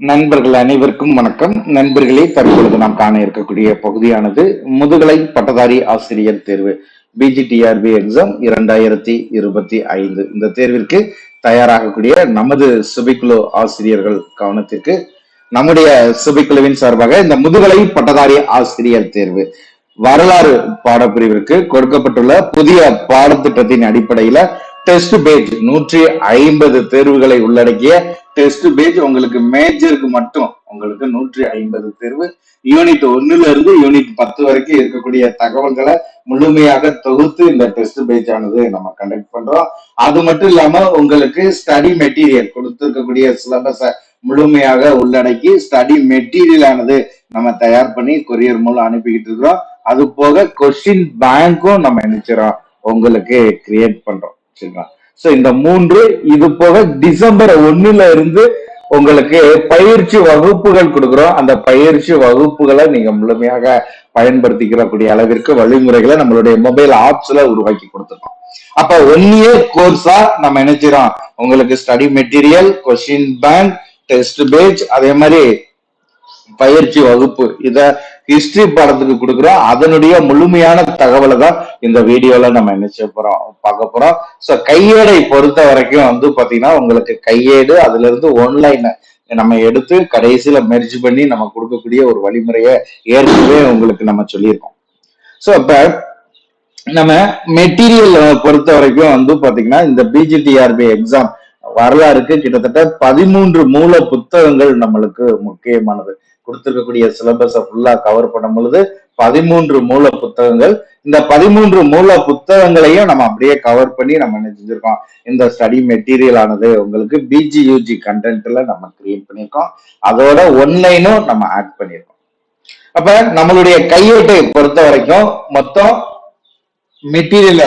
நண்பர்கள் அனைவருக்கும் வணக்கம். நண்பர்களே தற்பொழுது நாம் காண இருக்கக்கூடிய பகுதியானது முதுகலை பட்டதாரி ஆசிரியர் தேர்வு பிஜிடிஆர்பி எக்ஸாம் இரண்டாயிரத்தி இருபத்தி ஐந்து. இந்த தேர்விற்கு தயாராகக்கூடிய நமது சுபிக்குழு ஆசிரியர்கள் கவனத்திற்கு நம்முடைய சுபிக்குழுவின் சார்பாக இந்த முதுகலை பட்டதாரி ஆசிரியர் தேர்வு வரலாறு பாடப்பிரிவிற்கு கொடுக்கப்பட்டுள்ள புதிய பாடத்திட்டத்தின் அடிப்படையில டெஸ்ட் பேஜ். நூற்றி ஐம்பது தேர்வுகளை உள்ளடக்கிய டெஸ்ட் பேஜ். உங்களுக்கு மேஜருக்கு மட்டும் உங்களுக்கு நூற்றி ஐம்பது தேர்வு. யூனிட் ஒன்னுல இருந்து யூனிட் பத்து வரைக்கும் இருக்கக்கூடிய தகவல்களை முழுமையாக தொகுத்து இந்த டெஸ்ட் பேஜ் ஆனது நம்ம கண்டக்ட் பண்றோம். அது மட்டும் இல்லாம உங்களுக்கு ஸ்டடி மெட்டீரியல் கொடுத்துருக்கக்கூடிய சிலபஸ முழுமையாக உள்ளடக்கி ஸ்டடி மெட்டீரியல் ஆனது நம்ம தயார் பண்ணி கொரியர் மூலம் அனுப்பிக்கிட்டு இருக்கிறோம். அது போக கொஸ்டின் பேங்க்கும் நம்ம நினைச்சிடறோம் உங்களுக்கு கிரியேட் பண்றோம். சரிங்களா சோ இந்த மூன்று இது போக டிசம்பர் ஒன்னுல இருந்து உங்களுக்கு பயிற்சி வகுப்புகள் கொடுக்குறோம். அந்த பயிற்சி வகுப்புகளை நீங்க முழுமையாக பயன்படுத்திக்கிறக்கூடிய அளவிற்கு வழிமுறைகளை நம்மளுடைய மொபைல் ஆப்ஸ்ல உருவாக்கி கொடுத்துருக்கோம். அப்ப ஒன் இயர் கோர்ஸா நம்ம நினைச்சிரோம் உங்களுக்கு study material question bank test page அதே மாதிரி பயிற்சி வகுப்பு. இத ஹிஸ்டரி பாடத்துக்கு கொடுக்குறோம். அதனுடைய முழுமையான தகவலை தான் இந்த வீடியோல நம்ம நினைச்ச போறோம் பார்க்க போறோம். சோ கையேடை பொறுத்த வரைக்கும் வந்து பாத்தீங்கன்னா உங்களுக்கு கையேடு அதுல இருந்து ஒன்லைன் நம்ம எடுத்து கடைசியில மெர்ஜ் பண்ணி நம்ம கொடுக்கக்கூடிய ஒரு வழிமுறையை ஏற்கனவே உங்களுக்கு நம்ம சொல்லியிருக்கோம். சோ இப்ப நம்ம மெட்டீரியல் பொறுத்த வரைக்கும் வந்து பாத்தீங்கன்னா இந்த பிஜிடிஆர்பி எக்ஸாம் வரலாறுக்கு கிட்டத்தட்ட பதிமூன்று மூல புத்தகங்கள் நம்மளுக்கு முக்கியமானது. கொடுத்துருக்கக்கூடிய சிலபஸை ஃபுல்லா கவர் பண்ணும் பொழுது பதிமூன்று மூல புத்தகங்கள். இந்த பதிமூன்று மூல புத்தகங்களையும் நம்ம அப்படியே கவர் பண்ணி நம்ம என்ன செஞ்சிருக்கோம்? இந்த ஸ்டடி மெட்டீரியல் ஆனது உங்களுக்கு பிஜி யூஜி கண்டென்ட்ல நம்ம கிரியேட் பண்ணியிருக்கோம் அதோட ஒன்லைனும் நம்ம ஆட் பண்ணியிருக்கோம் அப்ப நம்மளுடைய கையேட்டை பொறுத்த வரைக்கும் மொத்தம் மெட்டீரியல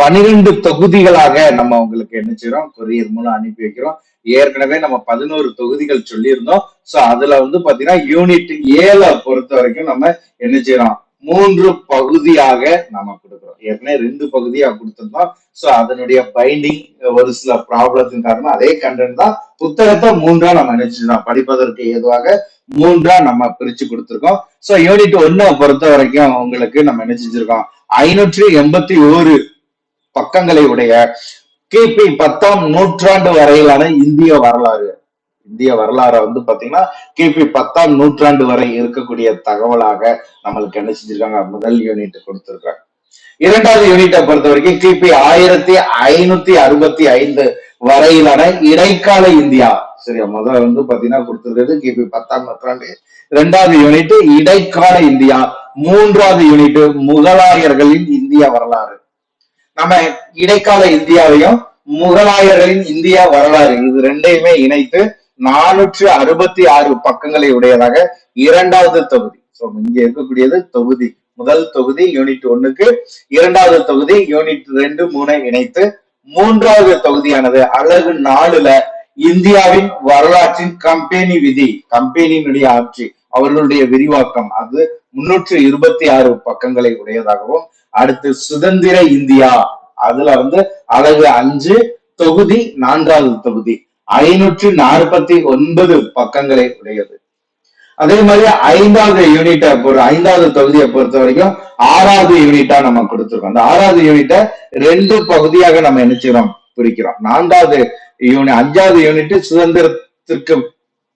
பனிரெண்டு தொகுதிகளாக நம்ம உங்களுக்கு என்ன செய்யறோம் கொரியர் மூலம் அனுப்பி வைக்கிறோம். ஏற்கனவே நம்ம பதினோரு தொகுதிகள் சொல்லியிருந்தோம். சோ அதுல வந்து பாத்தீங்கன்னா யூனிட் ஏழை பொறுத்த வரைக்கும் நம்ம என்ன செய்யறோம்? மூன்று பகுதியாக நம்ம கொடுக்குறோம். ஏற்கனவே ரெண்டு பகுதியா கொடுத்திருந்தோம். சோ அதனுடைய பைண்டிங் ஒரு சில ப்ராப்ளத்தின் காரணம் அதே கண்டென்ட் தான் புத்தகத்தை மூன்றா நம்ம நினைச்சிருந்தோம் படிப்பதற்கு ஏதுவாக மூன்றா நம்ம பிரிச்சு கொடுத்துருக்கோம். சோ யூனிட் ஒன்னை பொறுத்த வரைக்கும் உங்களுக்கு நம்ம என்ன செஞ்சிருக்கோம்? ஐநூற்றி எண்பத்தி ஓரு பக்கங்களை உடைய கிபி பத்தாம் நூற்றாண்டு வரையிலான இந்திய வரலாறு. இந்திய வரலாறை வந்து பாத்தீங்கன்னா கிபி பத்தாம் நூற்றாண்டு வரை இருக்கக்கூடிய தகவலாக நம்மளுக்கு என்ன செஞ்சிருக்காங்க? முதல் யூனிட் கொடுத்திருக்காங்க. இரண்டாவது யூனிட்டை பொறுத்த வரைக்கும் கிபி ஆயிரத்தி ஐநூத்தி அறுபத்தி ஐந்து வரையிலான இடைக்கால இந்தியா. சரியா? முதல்ல வந்து பாத்தீங்கன்னா கொடுத்திருக்கிறது கிபி பத்தாம் நூற்றாண்டு. இரண்டாவது யூனிட் இடைக்கால இந்தியா. மூன்றாவது யூனிட் முகலாயர்களின் இந்திய வரலாறு. நம்ம இடைக்கால இந்தியாவையும் முகலாயர்களின் இந்தியா வரலாறு இது ரெண்டையுமே இணைத்து நானூற்று அறுபத்தி ஆறு பக்கங்களை உடையதாக இரண்டாவது தொகுதி. ஸோ இங்க இருக்கக்கூடியது தொகுதி முதல் தொகுதி யூனிட் ஒன்னுக்கு இரண்டாவது தொகுதி யூனிட் ரெண்டு மூணை இணைத்து மூன்றாவது தொகுதியானது அழகு நாலுல இந்தியாவின் வரலாற்றின் கம்பெனி விதி கம்பெனியினுடைய ஆட்சி அவர்களுடைய விரிவாக்கம். அது முன்னூற்று இருபத்தி ஆறு பக்கங்களை உடையதாகவும் அடுத்து சுதந்திர இந்தியா. அதுல வந்து அழகு அஞ்சு தொகுதி நான்காவது தொகுதி. ஐநூற்றி நாற்பத்தி ஒன்பது பக்கங்களை உடையது. அதே மாதிரி ஐந்தாவது யூனிட்டை ஒரு ஐந்தாவது தொகுதியை பொறுத்த வரைக்கும் ஆறாவது யூனிட்டா நம்ம கொடுத்துருக்கோம். அந்த ஆறாவது யூனிட்டை ரெண்டு பகுதியாக நம்ம நினைச்சுக்கிறோம் பிரிக்கிறோம். நான்காவது யூனிட் அஞ்சாவது யூனிட் சுதந்திரத்திற்கு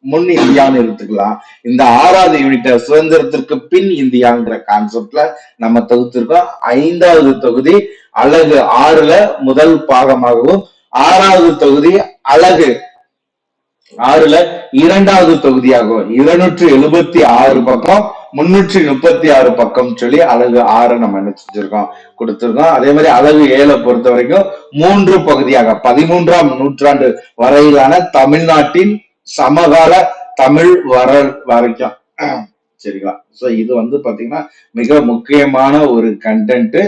முன் இந்தியான்னு எடுத்துக்கலாம். இந்த ஆறாவது யூனிட்ட சுதந்திரத்திற்கு பின் இந்தியாங்கிற கான்செப்ட்ல நம்ம தொகுத்திருக்கோம். ஐந்தாவது தொகுதி அழகு ஆறுல முதல் பாகமாகவும் ஆறாவது தொகுதி அழகு ஆறுல இரண்டாவது தொகுதியாகவும் இருநூற்றி எழுபத்தி ஆறு பக்கம் முன்னூற்றி முப்பத்தி ஆறு பக்கம் சொல்லி அழகு ஆறு நம்ம நினைச்சிருக்கோம் கொடுத்திருக்கோம். அதே மாதிரி அழகு ஏழை பொறுத்த வரைக்கும் மூன்று பகுதியாக பதிமூன்றாம் நூற்றாண்டு வரையிலான தமிழ்நாட்டின் சமகால தமிழ் வரல் வரைக்கும். சரிங்களா? சோ இது வந்து பாத்தீங்கன்னா மிக முக்கியமான ஒரு கண்டென்ட்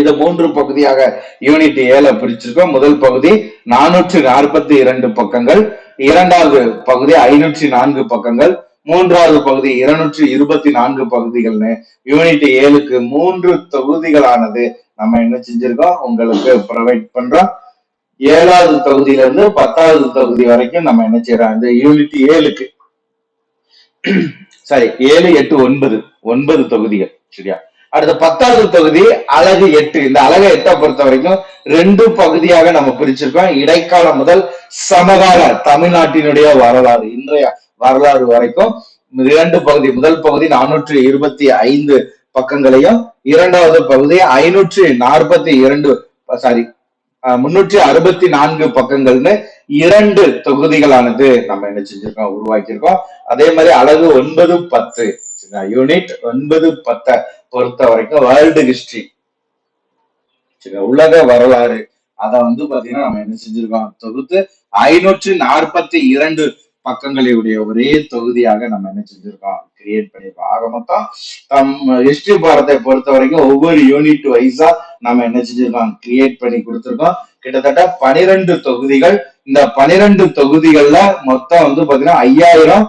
இதை மூன்று பகுதியாக யூனிட் ஏழை பிரிச்சிருக்கோம். முதல் பகுதி நானூற்றி நாற்பத்தி இரண்டு பக்கங்கள். இரண்டாவது பகுதி ஐநூற்றி நான்கு பக்கங்கள். மூன்றாவது பகுதி இருநூற்றி இருபத்தி நான்கு பகுதிகள்னு யூனிட் ஏழுக்கு மூன்று தொகுதிகளானது நம்ம என்ன செஞ்சிருக்கோம்? உங்களுக்கு ப்ரொவைட் பண்றோம். ஏழாவது தொகுதியில இருந்து பத்தாவது தொகுதி வரைக்கும் நம்ம என்ன செய்யறோம்? இந்த யூனிட் ஏழுக்கு. சாரி ஏழு எட்டு ஒன்பது. ஒன்பது தொகுதிகள். சரியா? அடுத்த பத்தாவது தொகுதி அழகு எட்டு. இந்த அழகு எட்டை பொறுத்த வரைக்கும் ரெண்டு பகுதியாக நம்ம பிரிச்சிருக்கோம். இடைக்காலம் முதல் சமகால தமிழ்நாட்டினுடைய வரலாறு இன்றைய வரலாறு வரைக்கும் இரண்டு பகுதி முதல் பகுதி நானூற்றி இருபத்தி ஐந்து பக்கங்களையும் இரண்டாவது பகுதி ஐநூற்றி நாற்பத்தி இரண்டு சாரி முன்னூற்றி அறுபத்தி நான்கு பக்கங்கள்னு இரண்டு தொகுதிகளானது நம்ம என்ன செஞ்சிருக்கோம் உருவாக்கியிருக்கோம். அதே மாதிரி அழகு ஒன்பது பத்து யூனிட் ஒன்பது பத்தை பொறுத்த வரைக்கும் வேர்ல்டு ஹிஸ்டரி உலக வரலாறு. அத வந்து பாத்தீங்கன்னா நம்ம என்ன செஞ்சிருக்கோம்? தொகுத்து ஐநூற்றி நாற்பத்தி இரண்டு பக்கங்களுடைய ஒரே தொகுதியாக நம்ம என்ன செஞ்சிருக்கோம்? கிரியேட் பண்ணிருக்கோம். ஆக மொத்தம் தம் ஹிஸ்டரி பாடத்தை பொறுத்த வரைக்கும் ஒவ்வொரு யூனிட் வைஸா நம்ம என்ன செஞ்சிருக்கோம்? கிரியேட் பண்ணி கொடுத்துருக்கோம். கிட்டத்தட்ட பனிரெண்டு தொகுதிகள். இந்த பனிரெண்டு தொகுதிகள்ல மொத்தம் வந்து பாத்தீங்கன்னா ஐயாயிரம்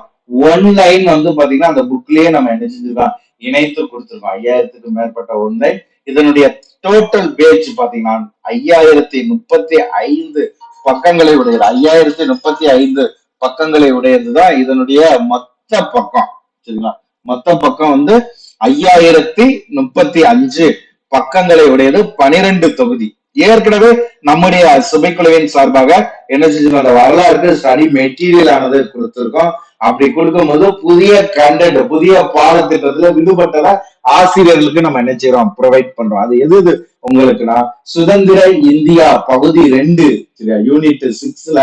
ஒன் லைன் வந்து பாத்தீங்கன்னா அந்த புக்லயே நம்ம என்ன செஞ்சிருக்கோம்? இணைத்து கொடுத்துருக்கோம். ஐயாயிரத்துக்கு மேற்பட்ட ஒன் லைன் இதனுடைய டோட்டல் பேஜ் பாத்தீங்கன்னா ஐயாயிரத்தி முப்பத்தி ஐந்து பக்கங்களை உடையது. ஐயாயிரத்தி முப்பத்தி ஐந்து பக்கங்களை உடையதுதான் இதனுடைய மொத்த பக்கம் சரிங்களா? மொத்த பக்கம் வந்து ஐயாயிரத்தி முப்பத்தி அஞ்சு பக்கங்களை உடையது பனிரெண்டு தொகுதி. ஏற்கனவே நம்முடைய சுபைக்குழுவின் சார்பாக என்ன செஞ்சிருக்கோம் வரலாறு ஸ்டடி மெட்டீரியல் ஆனது கொடுத்திருக்கோம். அப்படி கொடுக்கும் போது புதிய கண்டென்ட் புதிய பாடத்திட்டத்துல விடுபட்டதா ஆசிரியர்களுக்கு நம்ம என்ன செய்யறோம்? ப்ரொவைட் பண்றோம். அது எது எது உங்களுக்குன்னா சுதந்திர இந்தியா பகுதி ரெண்டு சரியா? யூனிட் சிக்ஸ்ல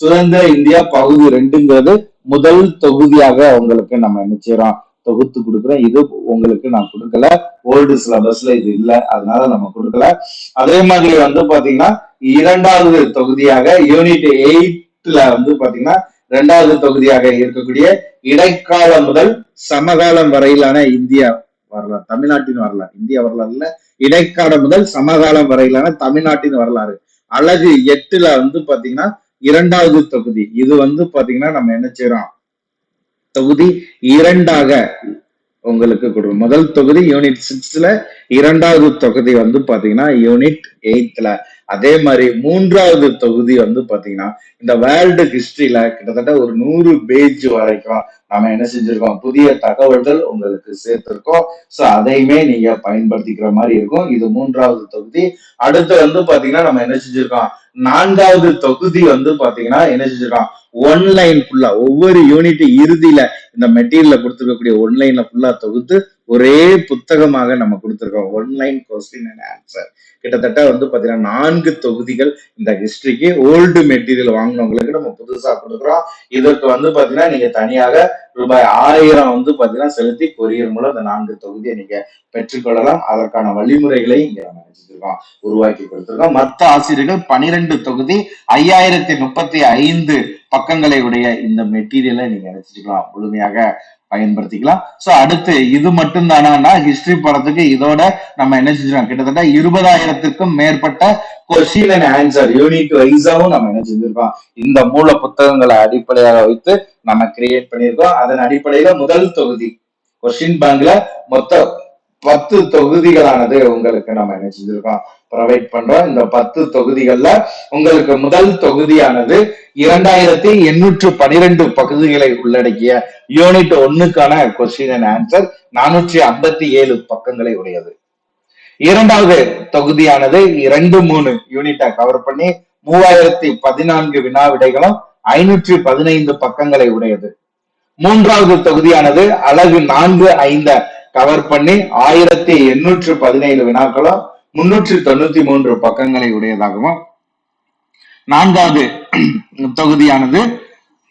சுதந்திர இந்தியா பகுதி ரெண்டுங்கிறது முதல் தொகுதியாக உங்களுக்கு நம்ம என்ன தொகுத்து கொடுக்குறோம். இது உங்களுக்கு நான் கொடுக்கல. ஓல்டு சிலபஸ்ல இது இல்லை. அதனால நம்ம கொடுக்கல. அதே மாதிரி வந்து பாத்தீங்கன்னா இரண்டாவது தொகுதியாக யூனிட் எயிட்ல வந்து பாத்தீங்கன்னா இரண்டாவது தொகுதியாக இருக்கக்கூடிய இடைக்காலம் முதல் சமகாலம் வரையிலான இந்தியா வரலாறு தமிழ்நாட்டின் வரலாறு இந்திய வரலாறுல இடைக்காலம் முதல் சமகாலம் வரையிலான தமிழ்நாட்டின் வரலாறு. அழகு எட்டுல வந்து பாத்தீங்கன்னா இரண்டாவது தொகுதி. இது வந்து பாத்தீங்கன்னா நம்ம என்ன செய்யறோம் தொகுதி இரண்டாக உங்களுக்கு கொடுக்கும் முதல் தொகுதி யூனிட் சிக்ஸ்ல இரண்டாவது தொகுதி வந்து பாத்தீங்கன்னா யூனிட் எயித்ல அதே மாதிரி மூன்றாவது தொகுதி வந்து பாத்தீங்கன்னா இந்த வேர்ல்டு ஹிஸ்டரியில கிட்டத்தட்ட ஒரு நூறு பேஜ் வரைக்கும் நம்ம என்ன செஞ்சிருக்கோம்? புதிய தகவல்கள் உங்களுக்கு சேர்த்திருக்கோம். சோ அதையுமே நீங்க பயன்படுத்திக்கிற மாதிரி இருக்கும். இது மூன்றாவது தொகுதி. அடுத்து வந்து பாத்தீங்கன்னா நம்ம என்ன செஞ்சிருக்கோம்? நான்காவது தொகுதி வந்து பாத்தீங்கன்னா என்ன செஞ்சிருக்கோம்? ஒன்லைன் ஃபுல்லா ஒவ்வொரு யூனிட் இறுதியில இந்த மெட்டீரியல கொடுத்துருக்கக்கூடிய ஒன்லைன்ல ஃபுல்லா தொகுத்து ஒரே புத்தகமாக நம்ம கொடுத்துருக்கோம். ஒன்லைன் கொஸ்டின் அண்ட் ஆன்சர் கிட்டத்தட்ட வந்து பாத்தீங்கன்னா நான்கு தொகுதிகள் இந்த ஹிஸ்டரிக்கு ஓல்டு மெட்டீரியல் வாங்கினவங்களுக்கு நம்ம புதுசா கொடுக்குறோம். இதற்கு வந்து பாத்தீங்கன்னா நீங்க தனியாக ரூபாய் ஆயிரம் வந்து பாத்தீங்கன்னா செலுத்தி கொரியர் மூலம் இந்த நான்கு தொகுதியை நீங்க பெற்றுக்கொள்ளலாம். அதற்கான வழிமுறைகளை இங்க நம்ம நினைச்சிருக்கோம் உருவாக்கி கொடுத்துருக்கோம். மற்ற ஆசிரியர்கள் பனிரெண்டு தொகுதி ஐயாயிரத்தி முப்பத்தி ஐந்து பக்கங்களை உடைய இந்த மெட்டீரியலை நீங்க நினைச்சுக்கலாம் முழுமையாக பயன்படுத்திக்கலாம். சோ அடுத்து இது மட்டும் தானா ஹிஸ்டரி படத்துக்கு இதோட நம்ம என்ன செஞ்சிருக்கோம்? கிட்டத்தட்ட இருபதாயிரத்துக்கும் மேற்பட்ட கொஸ்டின் அண்ட் ஆன்சர் யூனிட் வைஸாவும் நம்ம என்ன செஞ்சிருக்கோம்? இந்த மூல புத்தகங்களை அடிப்படையாக வைத்து நம்ம கிரியேட் பண்ணியிருக்கோம். அதன் அடிப்படையில முதல் தொகுதி கொஸ்டின் பேங்க்ல மொத்த பத்து தொகுதிகளானது உங்களுக்கு நம்ம என்ன செஞ்சிருக்கோம்? ப்ரொவைட் பண்றோம். இந்த பத்து தொகுதிகள்ல உங்களுக்கு முதல் தொகுதியானது இரண்டாயிரத்தி எண்ணூற்று பனிரெண்டு பகுதிகளை உள்ளடக்கிய யூனிட் ஒன்னுக்கான கொஸ்டின் அண்ட் ஆன்சர் நானூற்றி ஐம்பத்தி ஏழு பக்கங்களை உடையது. இரண்டாவது தொகுதியானது இரண்டு மூணு யூனிட்டை கவர் பண்ணி மூவாயிரத்தி பதினான்கு வினா விடைகளும் ஐநூற்றி பதினைந்து பக்கங்களை உடையது. மூன்றாவது தொகுதியானது அழகு நான்கு ஐந்த கவர் பண்ணி ஆயிரத்தி எண்ணூற்று பதினேழு வினாக்களும் முன்னூற்றி தொண்ணூத்தி மூன்று பக்கங்களை உடையதாகவும் நான்காவது தொகுதியானது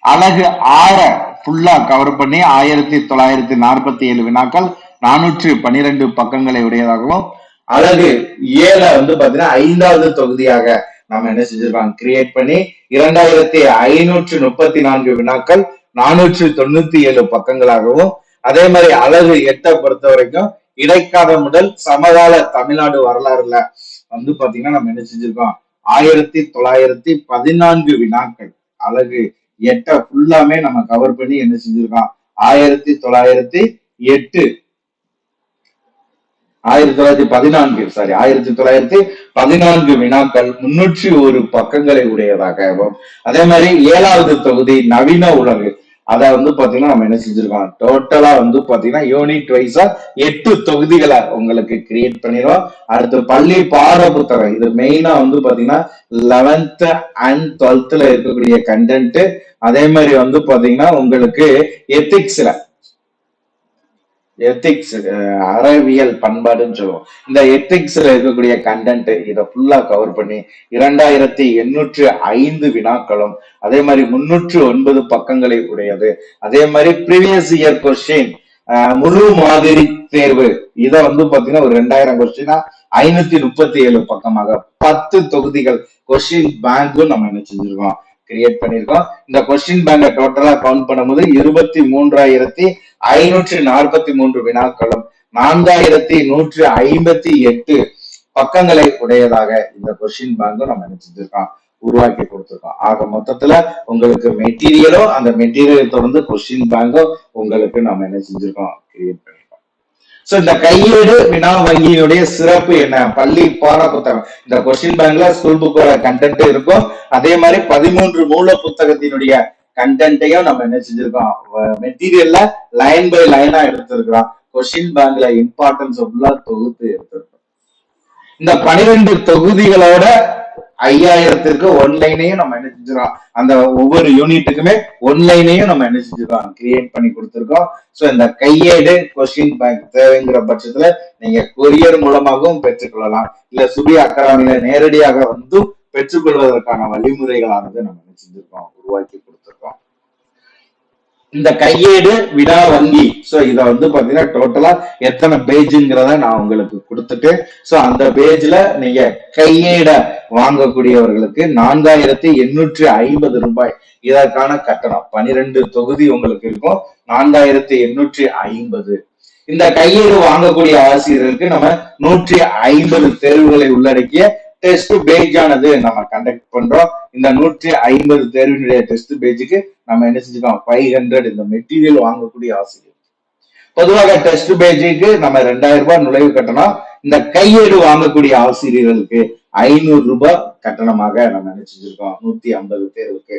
அழகு ஆற ஃபுல்லா கவர் பண்ணி ஆயிரத்தி தொள்ளாயிரத்தி நாற்பத்தி ஏழு வினாக்கள் நானூற்றி பன்னிரெண்டு பக்கங்களை உடையதாகவும் அழகு ஏழ வந்து பாத்தீங்கன்னா ஐந்தாவது தொகுதியாக நம்ம என்ன செஞ்சிருக்கோம் கிரியேட் பண்ணி இரண்டாயிரத்தி ஐநூற்று முப்பத்தி நான்கு வினாக்கள் நானூற்று தொண்ணூத்தி ஏழு பக்கங்களாகவும் அதே மாதிரி அழகு எட்டை பொறுத்த வரைக்கும் இடைக்காலம் முதல் சமகால தமிழ்நாடு வரலாறுல வந்து பாத்தீங்கன்னா நம்ம என்ன செஞ்சிருக்கோம்? ஆயிரத்தி தொள்ளாயிரத்தி பதினான்கு வினாக்கள். அழகு எட்டை ஃபுல்லாமே நம்ம கவர் பண்ணி என்ன செஞ்சிருக்கோம்? ஆயிரத்தி தொள்ளாயிரத்தி எட்டு. ஆயிரத்தி தொள்ளாயிரத்தி பதினான்கு சாரி ஆயிரத்தி தொள்ளாயிரத்தி பதினான்கு வினாக்கள் முன்னூற்றி ஒரு பக்கங்களை உடையதாக அதே மாதிரி ஏழாவது தொகுதி நவீன உலகு. அதை வந்து பாத்தீங்கன்னா நம்ம என்ன செஞ்சிருக்கோம்? டோட்டலா வந்து பாத்தீங்கன்னா யூனிட் வைஸா எட்டு தொகுதிகளை உங்களுக்கு கிரியேட் பண்ணிடுவோம் அடுத்து பள்ளி பாட புத்தகம் இது மெயினா வந்து பாத்தீங்கன்னா லெவன்த் அண்ட் டுவெல்த்ல இருக்கக்கூடிய கண்டென்ட் அதே மாதிரி வந்து பாத்தீங்கன்னா உங்களுக்கு எத்திக்ஸ்ல எத்திக்ஸ் அறவியல் பண்பாடுன்னு சொல்லுவோம். இந்த எத்திக்ஸ்ல இருக்கக்கூடிய கண்டென்ட் இதை ஃபுல்லா கவர் பண்ணி இரண்டாயிரத்தி எண்ணூற்று ஐந்து வினாக்களும் அதே மாதிரி முன்னூற்று ஒன்பது பக்கங்களை உடையது. அதே மாதிரி ப்ரீவியஸ் இயர் கொஸ்டின் முழு மாதிரி தேர்வு. இதை வந்து பாத்தீங்கன்னா ஒரு ரெண்டாயிரம் கொஸ்டினா ஐநூத்தி முப்பத்தி ஏழு பக்கமாக பத்து தொகுதிகள் கொஸ்டின் பேங்க்கும் நம்ம என்ன செஞ்சிருக்கோம் கிரியேட் பண்ணிருக்கோம் இந்த கொஸ்டின் பேங்கை டோட்டலா கவுண்ட் பண்ணும்போது இருபத்தி மூன்றாயிரத்தி ஐநூற்றி நாற்பத்தி மூன்று வினாக்களும் நான்காயிரத்தி நூற்றி ஐம்பத்தி எட்டு பக்கங்களை உடையதாக இந்த கொஸ்டின் பேங்கும் நம்ம என்ன செஞ்சிருக்கோம் உருவாக்கி கொடுத்திருக்கோம். ஆக மொத்தத்துல உங்களுக்கு மெட்டீரியலோ அந்த மெட்டீரியலை தொடர்ந்து கொஸ்டின் பேங்கோ உங்களுக்கு நம்ம என்ன செஞ்சிருக்கோம் கிரியேட் பண்ணி சோ இந்த கையேடு வினா வங்கியினுடைய சிறப்பு என்ன? பள்ளி பாட புத்தகம். இந்த கொஸ்டின் பேங்க்ல ஸ்கூல் புக்கோட கண்டென்ட் இருக்கும். அதே மாதிரி பதிமூன்று மூல புத்தகத்தினுடைய கண்டென்ட்டையும் நம்ம என்ன செஞ்சிருக்கோம்? மெட்டீரியல்ல லைன் பை லைனா எடுத்திருக்கிறோம். கொஸ்டின் பேங்க்ல இம்பார்ட்டன்ஸ் ஃபுல்லா தொகுத்து எடுத்திருக்கோம். இந்த பனிரெண்டு தொகுதிகளோட ஐயாயிரத்திற்கு ஒன்லைனையும் நம்ம என்ன செஞ்சிடலாம். அந்த ஒவ்வொரு யூனிட்டுக்குமே ஒன்லைனையும் நம்ம என்ன செஞ்சிடலாம். கிரியேட் பண்ணி கொடுத்துருக்கோம். சோ இந்த கையேடு கொஸ்டின் பேங்க் தேவைங்கிற பட்சத்துல நீங்க கொரியர் மூலமாகவும் பெற்றுக்கொள்ளலாம். இல்ல சுபி அகாடமியில நேரடியாக வந்து பெற்றுக்கொள்வதற்கான வழிமுறைகளானது நம்ம என்ன செஞ்சிருக்கோம். உருவாக்கி இந்த கையேடு விடா வங்கி. சோ இத வந்து பாத்தீங்கன்னா டோட்டலா எத்தனை பேஜுங்கிறத நான் உங்களுக்கு கொடுத்துட்டு சோ அந்த பேஜ்ல நீங்க கையேட வாங்கக்கூடியவர்களுக்கு நான்காயிரத்தி எண்ணூற்றி ஐம்பது ரூபாய். இதற்கான கட்டணம். பனிரெண்டு தொகுதி உங்களுக்கு இருக்கும். நான்காயிரத்தி எண்ணூற்றி ஐம்பது. இந்த கையேடு வாங்கக்கூடிய ஆசிரியருக்கு நம்ம நூற்றி ஐம்பது தேர்வுகளை உள்ளடக்கிய டெஸ்ட் பேஜ் ஆனது நம்ம கண்டக்ட் பண்றோம். இந்த நூற்றி ஐம்பது தேர்வினுடைய டெஸ்ட் பேஜுக்கு நம்ம என்ன செஞ்சுக்கலாம்? ஃபைவ் ஹண்ட்ரட் இந்த மெட்டீரியல் வாங்கக்கூடிய ஆசிரியர். பொதுவாக டெஸ்ட் பேஜுக்கு நம்ம ரெண்டாயிரம் ரூபாய் நுழைவு கட்டணம் இந்த கையேடு வாங்கக்கூடிய ஆசிரியர்களுக்கு ஐநூறு ரூபாய் கட்டணமாக நம்ம நினைச்சிருக்கோம். நூத்தி ஐம்பது தேர்வுக்கு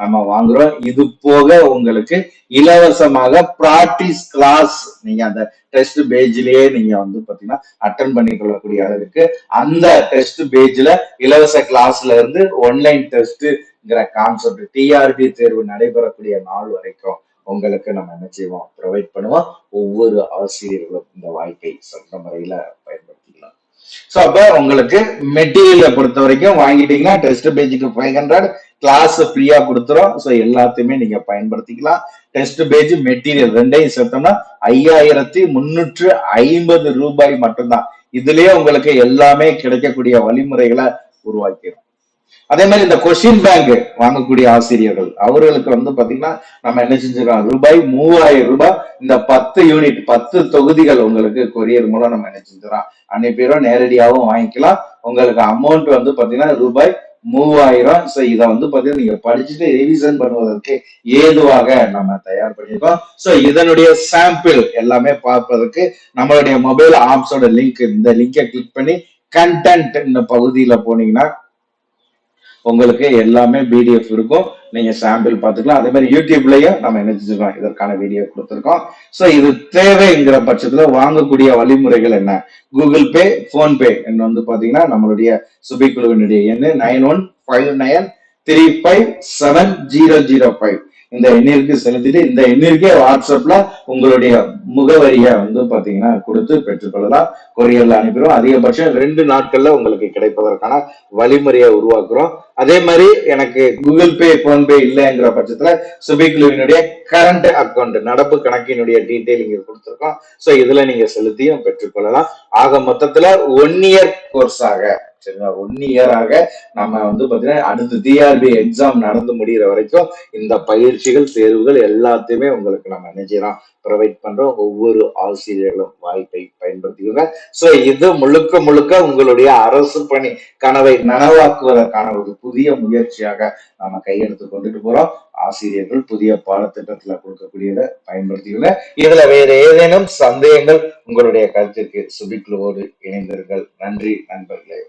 நம்ம வாங்குறோம். இது போக உங்களுக்கு இலவசமாக பிராக்டிஸ் கிளாஸ் நீங்க அந்த டெஸ்ட் பேஜ்லயே நீங்க வந்து பாத்தீங்கன்னா அட்டன் பண்ணி கொள்ளக்கூடிய அளவுக்கு அந்த டெஸ்ட் பேஜ்ல இலவச கிளாஸ்ல இருந்து ஒன்லைன் டெஸ்ட்ங்கிற கான்செப்ட் டிஆர்பி தேர்வு நடைபெறக்கூடிய நாள் வரைக்கும் உங்களுக்கு நம்ம என்ன செய்வோம்? ப்ரொவைட் பண்ணுவோம். ஒவ்வொரு ஆசிரியர்களும் இந்த வாய்ப்பை சொந்த முறையில பயன்படுத்தும் ஸோ அப்ப உங்களுக்கு மெட்டீரியலை பொறுத்த வரைக்கும் வாங்கிட்டீங்கன்னா டெஸ்ட் பேஜுக்கு ஃபைவ் ஹண்ட்ரட் கிளாஸ் ஃப்ரீயா கொடுத்துரும். ஸோ எல்லாத்தையுமே நீங்க பயன்படுத்திக்கலாம். டெஸ்ட் பேஜ் மெட்டீரியல் ரெண்டையும் சேர்த்தோம்னா ஐயாயிரத்தி முன்னூற்று ஐம்பது ரூபாய் மட்டும்தான். இதுலயே உங்களுக்கு எல்லாமே கிடைக்கக்கூடிய வழிமுறைகளை உருவாக்கிடும் அதே மாதிரி இந்த கொஸ்டின் பேங்க் வாங்கக்கூடிய ஆசிரியர்கள் அவர்களுக்கு வந்து பாத்தீங்கன்னா நம்ம என்ன செஞ்சிருக்கோம்? ரூபாய் மூவாயிரம் ரூபாய் இந்த பத்து யூனிட் பத்து தொகுதிகள் உங்களுக்கு கொரியர் மூலம் நம்ம என்ன செஞ்சிடறோம்? அனுப்பிடுறோம் நேரடியாகவும் வாங்கிக்கலாம். உங்களுக்கு அமௌண்ட் வந்து பாத்தீங்கன்னா ரூபாய் மூவாயிரம். சோ இதை வந்து பாத்தீங்கன்னா நீங்க படிச்சுட்டு ரிவிசன் பண்ணுவதற்கு ஏதுவாக நம்ம தயார் பண்ணியிருக்கோம். சோ இதனுடைய சாம்பிள் எல்லாமே பார்ப்பதற்கு நம்மளுடைய மொபைல் ஆப்ஸோட லிங்க் இந்த லிங்கை கிளிக் பண்ணி கண்டென்ட் இந்த பகுதியில போனீங்கன்னா உங்களுக்கு எல்லாமே பிடிஎஃப் இருக்கும். நீங்க சாம்பிள் பார்த்துக்கலாம். அதே மாதிரி யூடியூப்லயும் நம்ம என்ன செஞ்சிருக்கோம்? இதற்கான வீடியோ கொடுத்துருக்கோம். ஸோ இது தேவைங்கிற பட்சத்துல வாங்கக்கூடிய வழிமுறைகள் என்ன? கூகுள் பே போன்பே வந்து பாத்தீங்கன்னா நம்மளுடைய சுபி குழுவினுடைய எண்ணு nine one five nine three five seven zero zero five. இந்த எண்ணிற்கு செலுத்திட்டு இந்த எண்ணிற்கே வாட்ஸ்அப்ல உங்களுடைய முகவரியை வந்து பாத்தீங்கன்னா கொடுத்து பெற்றுக்கொள்ளலாம். கொரியர்ல அனுப்பிடுவோம். அதிகபட்சம் ரெண்டு நாட்கள்ல உங்களுக்கு கிடைப்பதற்கான வழிமுறையை உருவாக்குறோம். அதே மாதிரி எனக்கு கூகுள் பே போன்பே இல்லைங்கிற பட்சத்துல சுபிக்லுவினுடைய கரண்ட் அக்கௌண்ட் நடப்பு கணக்கினுடைய டீட்டெயில் இங்க கொடுத்துருக்கோம். சோ இதுல நீங்க செலுத்தியும் பெற்றுக்கொள்ளலாம். ஆக மொத்தத்துல ஒன் இயர் கோர்ஸாக சரிங்களா? ஒன் இயராக நம்ம வந்து பார்த்தீங்கன்னா அடுத்த டிஆர்பி எக்ஸாம் நடந்து முடிகிற வரைக்கும் இந்த பயிற்சிகள் தேர்வுகள் எல்லாத்தையுமே உங்களுக்கு நம்ம நினைச்சிடலாம் ப்ரொவைட் பண்றோம். ஒவ்வொரு ஆசிரியர்களும் வாய்ப்பை பயன்படுத்திக்கோங்க. சோ இது முழுக்க முழுக்க உங்களுடைய அரசு பணி கனவை நனவாக்குவதற்கான ஒரு புதிய முயற்சியாக நாம கையெழுத்து கொண்டுட்டு போறோம். ஆசிரியர்கள் புதிய பாடத்திட்டத்துல கொடுக்கக்கூடியதை பயன்படுத்திக்கோங்க. இதுல வேற ஏதேனும் சந்தேகங்கள் உங்களுடைய கருத்துக்கு சுபிக்குழுவோடு இணைந்தீர்கள் நன்றி நண்பர்களே.